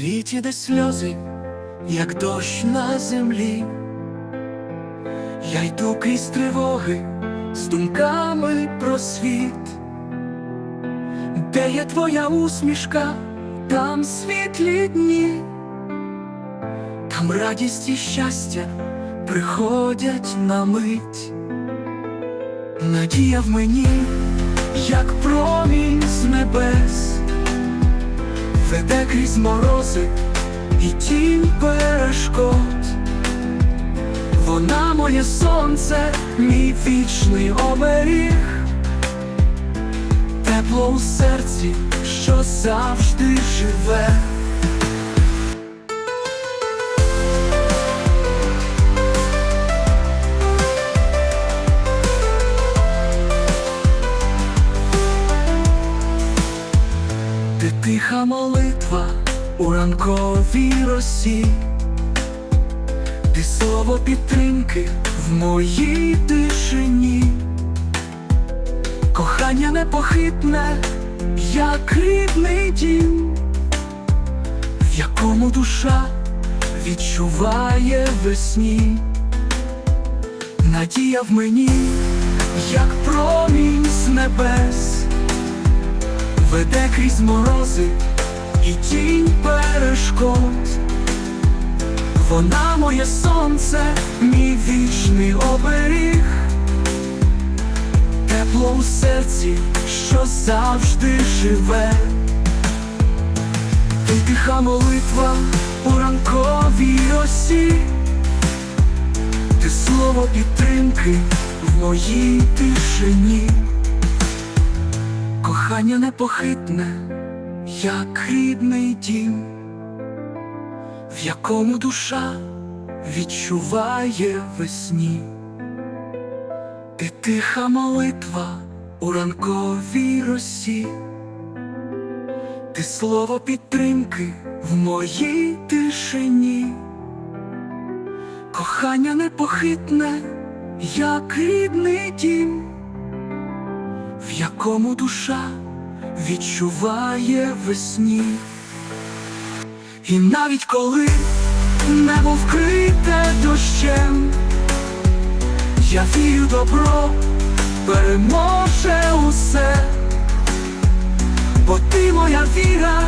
світі, де сльози, як дощ на землі. Я йду крізь тривоги з думками про світ, де є твоя усмішка, там світлі дні, там радість і щастя приходять на мить. Надія в мені, як промінь з небес, веде крізь морози і тінь перешкод. Вона моє сонце, мій вічний оберіг, тепло у серці, що завжди живе. Ти тиха молитва у ранковій росі, ти слово підтримки в моїй тишині, кохання непохитне, як рідний дім, в якому душа відчуває весні, надія в мені, як промінь з небес веде крізь морози і тінь перешкод. Вона моє сонце, мій вічний оберіг, тепло у серці, що завжди живе. Ти тиха молитва у ранковій осі, ти слово підтримки в моїй тишині. Кохання непохитне, як рідний дім, в якому душа відчуває весні. Ти тиха молитва у ранковій росі, ти слово підтримки в моїй тишині. Кохання непохитне, як рідний дім в якому душа відчуває весні. І навіть коли небо вкрите дощем, я вірю добро переможе усе, бо ти моя віра,